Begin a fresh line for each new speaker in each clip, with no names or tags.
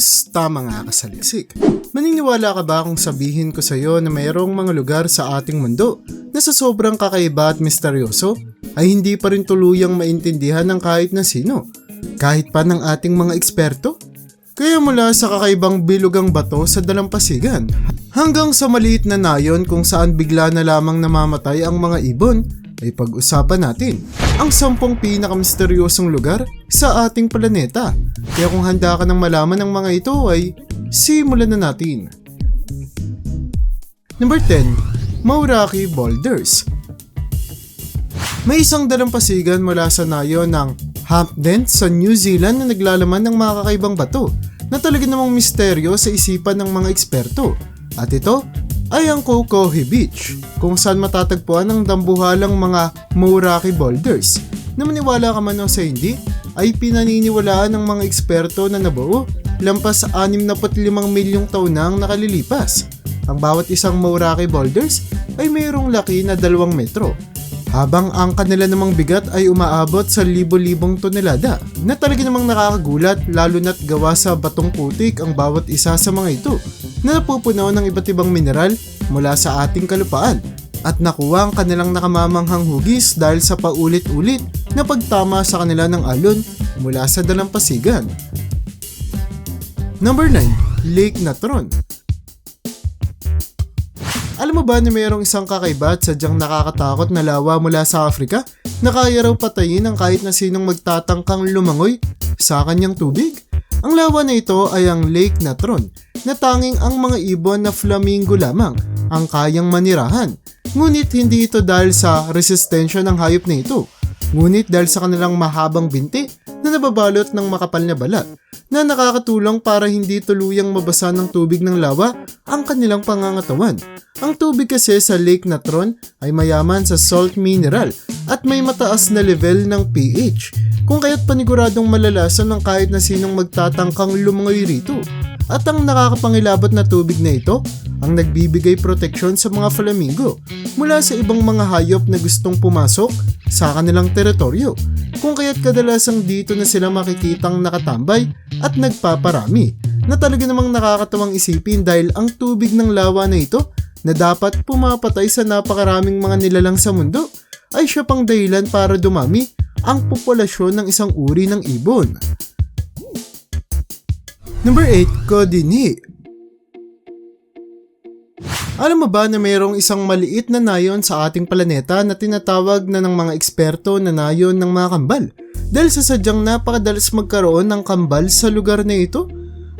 Sus, tama nga ka. Maniniwala ka ba kung sabihin ko sa iyo na mayroong mga lugar sa ating mundo na sa sobrang kakaiba at misteryoso ay hindi pa rin tuluyang maintindihan ng kahit na sino, kahit pa ng ating mga eksperto? Kaya mula sa kakaibang bilugang bato sa dalampasigan hanggang sa maliit na nayon kung saan bigla na lamang namamatay ang mga ibon ay pag-usapan natin ang sampung pinakamisteryosong lugar sa ating planeta. Kaya kung handa ka ng malaman ng mga ito ay simulan na natin. Number 10, Mauraki Boulders. May isang dalampasigan mula sa nayo ng Hampden sa New Zealand na naglalaman ng mga kakaibang bato na talaga namang misteryo sa isipan ng mga eksperto. At ito ay ang Kokohi Beach kung saan matatagpuan ang dambuhalang mga Mauraki boulders na maniwala ka man o sa hindi ay pinaniniwalaan ng mga eksperto na nabuo lampas sa 65 milyong taon na ang nakalilipas. Ang bawat isang Mauraki boulders ay mayroong laki na 2 metro habang ang kanila namang bigat ay umaabot sa libo-libong tonelada na talaga namang nakakagulat lalo na't gawa sa batong putik ang bawat isa sa mga ito na napupuno ng iba't ibang mineral mula sa ating kalupaan at nakuha ang kanilang nakamamanghang hugis dahil sa paulit-ulit na pagtama sa kanila ng alon mula sa dalampasigan. Number 9. Lake Natron alam mo ba na mayroong isang kakaiba at sadyang nakakatakot na lawa mula sa Afrika na kaya raw patayin ng kahit na sinong magtatangkang lumangoy sa kanyang tubig? Ang lawa na ito ay ang Lake Natron na tanging ang mga ibon na flamingo lamang ang kayang manirahan. Ngunit hindi ito dahil sa resistensya ng hayop na ito, ngunit dahil sa kanilang mahabang binti na nababalot ng makapal na balat na nakakatulong para hindi tuluyang mabasa ng tubig ng lawa ang kanilang pangangatawan. Ang tubig kasi sa Lake Natron ay mayaman sa salt mineral at may mataas na level ng pH kung kaya't paniguradong malalasan ng kahit na sinong magtatangkang lumangoy rito. At ang nakakapangilabot na tubig na ito ang nagbibigay proteksyon sa mga flamingo mula sa ibang mga hayop na gustong pumasok sa kanilang teritoryo kung kaya't kadalasang dito na sila makikitang nakatambay at nagpaparami na talaga namang nakakatawang isipin dahil ang tubig ng lawa na ito na dapat pumapatay sa napakaraming mga nilalang sa mundo ay siya pang dahilan para dumami ang populasyon ng isang uri ng ibon. Number 8, Kodini. Alam mo ba na mayroong isang maliit na nayon sa ating planeta na tinatawag na ng mga eksperto na nayon ng mga kambal? Dahil sa sadyang napakadalas magkaroon ng kambal sa lugar na ito?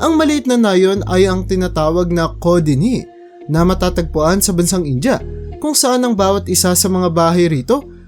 Ang maliit na nayon ay ang tinatawag na Kodini na matatagpuan sa bansang India kung saan ang bawat isa sa mga bahay rito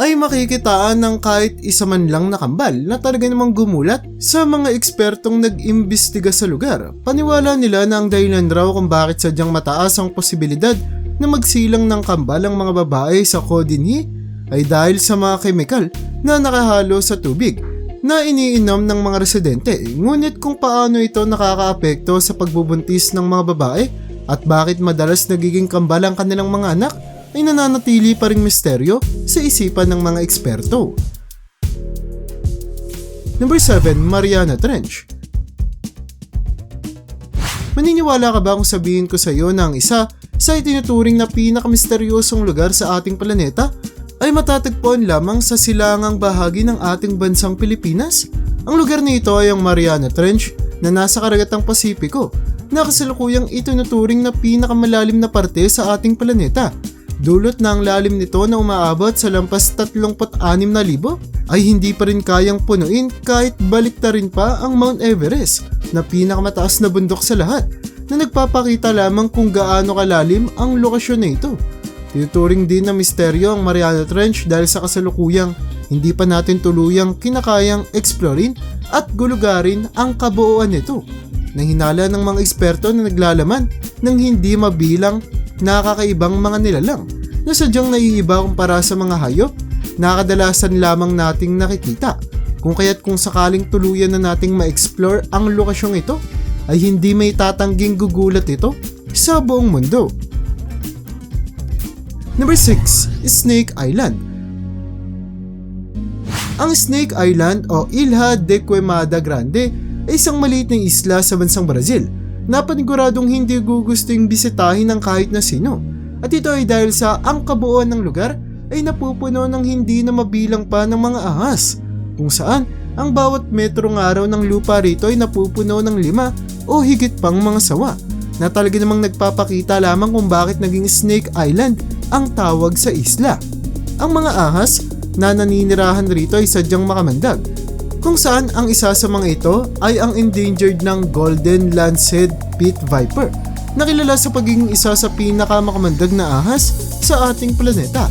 ay makikitaan ng kahit isa man lang na kambal na talaga namang gumulat sa mga ekspertong nag-imbestiga sa lugar. Paniwala nila na ang dahilan raw kung bakit sadyang mataas ang posibilidad na magsilang ng kambal ang mga babae sa Kodinhi ay dahil sa mga kemikal na nakahalo sa tubig na iniinom ng mga residente. Ngunit kung paano ito nakakaapekto sa pagbubuntis ng mga babae at bakit madalas nagiging kambal ang kanilang mga anak ay nananatili pa ring misteryo sa isipan ng mga eksperto. Number 7, Mariana Trench. Maniniwala ka ba kung sabihin ko sa iyo na ang isa sa itinuturing na pinakamisteryosong lugar sa ating planeta ay matatagpuan lamang sa silangang bahagi ng ating bansang Pilipinas? Ang lugar na ito ay ang Mariana Trench na nasa karagatang Pasipiko na kasalukuyang itinuturing na pinakamalalim na parte sa ating planeta Dulot na ang lalim nito na umaabot sa lampas 36,000 ay hindi pa rin kayang punuin kahit balik na rin pa ang Mount Everest na pinakamataas na bundok sa lahat na nagpapakita lamang kung gaano kalalim ang lokasyon na ito. Tinuturing din na misteryo ang Mariana Trench dahil sa kasalukuyang hindi pa natin tuluyang kinakayang eksplorin at gulugarin ang kabuuan nito na hinala ng mga eksperto na naglalaman ng hindi mabilang nakakaibang mga nilalang na sadyang naiiba kumpara sa mga hayop na kadalasan lamang nating nakikita. Kung kaya't kung sakaling tuluyan na nating ma-explore ang lokasyong ito, ay hindi may tatangging gugulat ito sa buong mundo. Number 6, Snake Island. Ang Snake Island o Ilha de Quemada Grande ay isang maliit na isla sa bansang Brazil na paniguradong hindi gugusting bisitahin ng kahit na sino. At ito ay dahil sa ang kabuuan ng lugar ay napupuno ng hindi na mabilang pa ng mga ahas kung saan ang bawat metrong araw ng lupa rito ay napupuno ng lima o higit pang mga sawa na talaga namang nagpapakita lamang kung bakit naging Snake Island ang tawag sa isla. Ang mga ahas na naninirahan rito ay sadyang makamandag kung saan ang isa sa mga ito ay ang endangered ng Golden Lancet Pit Viper na kilala sa pagiging isa sa pinakamakamandag na ahas sa ating planeta.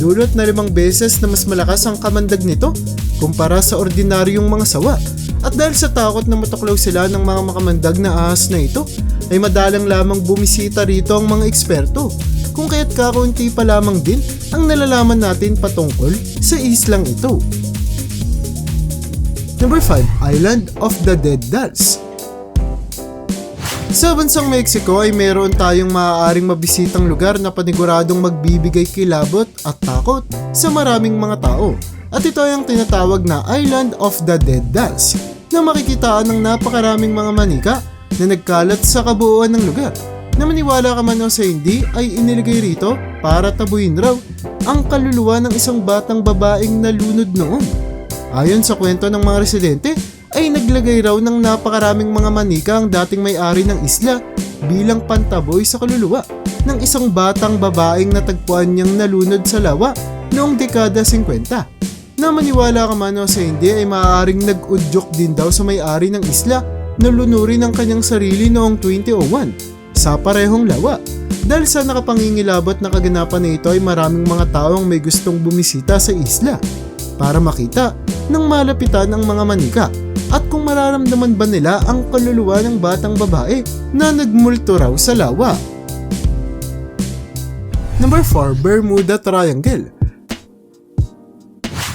Dulot na limang beses na mas malakas ang kamandag nito kumpara sa ordinaryong mga sawa. At dahil sa takot na matuklaw sila ng mga makamandag na ahas na ito, ay madalang lamang bumisita rito ang mga eksperto. Kung kaya't kakaunti pa lamang din ang nalalaman natin patungkol sa islang ito. Number 5, Island of the Dead Dolls. Sa bansang Mexico ay meron tayong maaaring mabisitang lugar na paniguradong magbibigay kilabot at takot sa maraming mga tao. At ito ay ang tinatawag na Island of the Dead Dolls na makikitaan ng napakaraming mga manika na nagkalat sa kabuuan ng lugar. Na maniwala ka man o sa hindi ay iniligay rito para tabuin raw ang kaluluwa ng isang batang babaeng nalunod noon. Ayon sa kwento ng mga residente, ay naglagay raw ng napakaraming mga manika ang dating may-ari ng isla bilang pantaboy sa kaluluwa ng isang batang babaeng natagpuan niyang nalunod sa lawa noong dekada 50. Na maniwala ka man o sa hindi ay maaaring nag-udyok din daw sa may-ari ng isla na lunurin ang kanyang sarili noong 2001 sa parehong lawa. Dahil sa nakapangingilabot na kaganapan na ito ay maraming mga tao ang may gustong bumisita sa isla para makita ng malapitan ang mga manika at kung mararamdaman ba nila ang kaluluwa ng batang babae na nagmulto raw sa lawa. Number 4, Bermuda Triangle.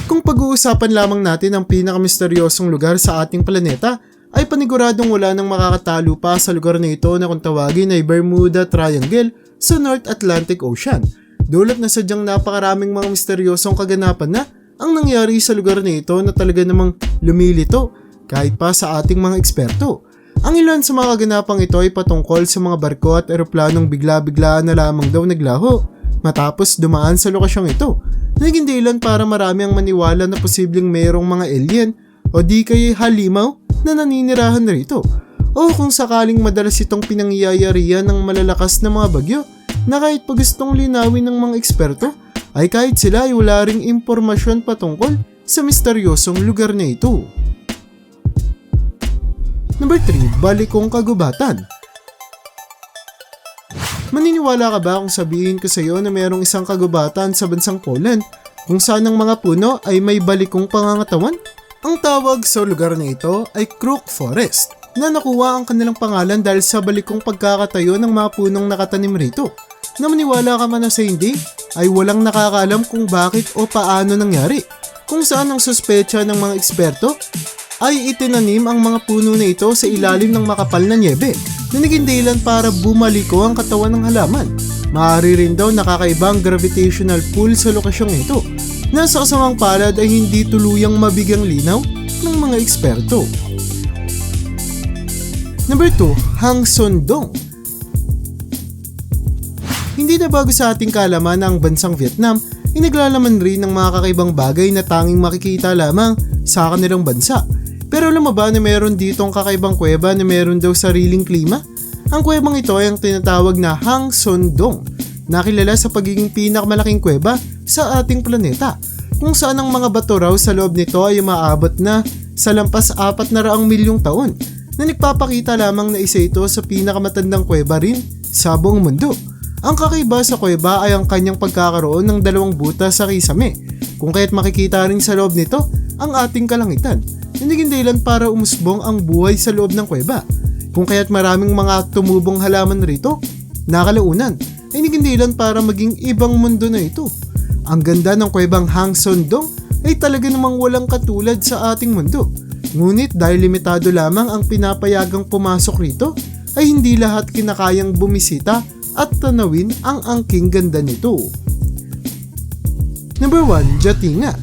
Kung pag-uusapan lamang natin ang pinakamisteryosong lugar sa ating planeta, ay paniguradong wala nang makakatalo pa sa lugar na ito na kung tawagin ay Bermuda Triangle sa North Atlantic Ocean. Dulot na sadyang napakaraming mga misteryosong kaganapan na ang nangyari sa lugar na ito na talaga namang lumilito kahit pa sa ating mga eksperto. Ang ilan sa mga kaganapang ito ay patungkol sa mga barko at eroplanong bigla-biglaan na lamang daw naglaho matapos dumaan sa lokasyong ito. Naging dahilan para marami ang maniwala na posibleng mayroong mga alien o di kaya halimaw na naninirahan rito. O kung sakaling madalas itong pinangyayarihan ng malalakas na mga bagyo na kahit pa gustong linawin ng mga eksperto ay kahit sila ay wala ring impormasyon patungkol sa misteryosong lugar na ito. Number 3, Balikong Kagubatan. Maniniwala ka ba kung sabihin ko sa iyo na mayroong isang kagubatan sa bansang Poland kung saan ang mga puno ay may balikong pangangatawan? Ang tawag sa lugar na ito ay Crook Forest na nakuha ang kanilang pangalan dahil sa balikong pagkakatayo ng mga punong nakatanim rito. Na maniwala ka man o sa hindi, ay walang nakakaalam kung bakit o paano nangyari. Kung saan ang suspecha ng mga eksperto ay itinanim ang mga puno na ito sa ilalim ng makapal na niebe na naging dahilan para bumaliko ang katawan ng halaman. Maaari rin daw nakakaibang gravitational pull sa lokasyong ito na sa kasamang palad ay hindi tuluyang mabigyang linaw ng mga eksperto. Number 2, Hang Sondong Hindi na bago sa ating kalaman ang bansang Vietnam ay naglalaman rin ng mga kakaibang bagay na tanging makikita lamang sa kanilang bansa. Pero alam mo ba na meron ditong kakaibang kuweba na meron daw sariling klima? Ang kuwebang ito ay ang tinatawag na Hang Sondong, nakilala sa pagiging pinakamalaking kuweba sa ating planeta, kung saan ang mga bato raw sa loob nito ay umaabot na sa lampas apat na raang milyong taon na nagpapakita lamang na isa ito sa pinakamatandang kuweba rin sa buong mundo. Ang kakaiba sa kuweba ay ang kanyang pagkakaroon ng dalawang butas sa kisame, kung kaya't makikita rin sa loob nito ang ating kalangitan na naging dahilan para umusbong ang buhay sa loob ng kuweba. Kung kaya't maraming mga tumubong halaman rito, nakalaunan, ay naging dahilan para maging ibang mundo na ito. Ang ganda ng kuwebang Hang Sondong ay talaga namang walang katulad sa ating mundo. Ngunit dahil limitado lamang ang pinapayagang pumasok rito, ay hindi lahat kinakayang bumisita at tanawin ang angking ganda nito. Number 1, Jatinga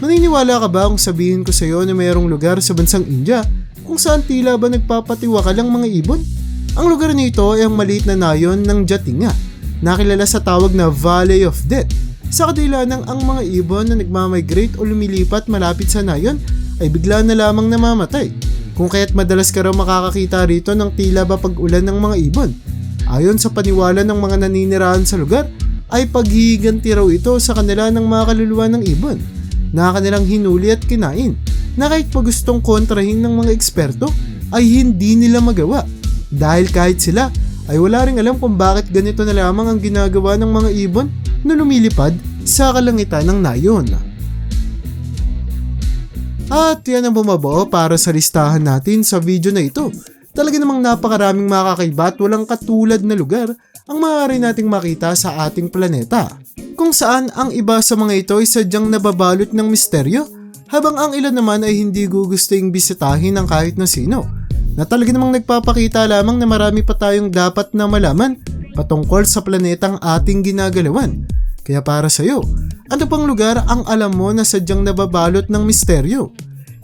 Maniniwala ka ba kung sabihin ko sa iyo na mayroong lugar sa bansang India kung saan tila ba nagpapatiwakal ang mga ibon? Ang lugar nito ay ang maliit na nayon ng Jatinga, nakilala sa tawag na Valley of Death. Sa kadila ng ang mga ibon na nagmamigrate o lumilipat malapit sa nayon ay bigla na lamang namamatay. Kung kaya't madalas ka raw makakakita rito ng tila ba pag-ulan ng mga ibon. Ayon sa paniwala ng mga naninirahan sa lugar, ay paghihiganti raw ito sa kanila ng mga kaluluwa ng ibon na kanilang hinuli at kinain na kahit pa gustong kontrahin ng mga eksperto ay hindi nila magawa dahil kahit sila ay wala ring alam kung bakit ganito na lamang ang ginagawa ng mga ibon na lumilipad sa kalangitan ng nayon. At yan ang bumabuo para sa listahan natin sa video na ito. Talaga namang napakaraming makakaiba at walang katulad na lugar ang maaari nating makita sa ating planeta. Kung saan ang iba sa mga ito ay sadyang nababalot ng misteryo, habang ang ilan naman ay hindi gugusting bisitahin ng kahit na sino. Na talaga namang nagpapakita lamang na marami pa tayong dapat na malaman patungkol sa planetang ating ginagalawan. Kaya para sa iyo, ano pang lugar ang alam mo na sadyang nababalot ng misteryo?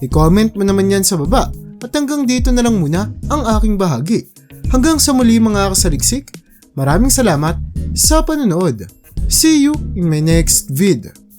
I-comment mo naman yan sa baba. At hanggang dito na lang muna ang aking bahagi. Hanggang sa muli mga kasaliksik, maraming salamat sa panonood. See you in my next vid.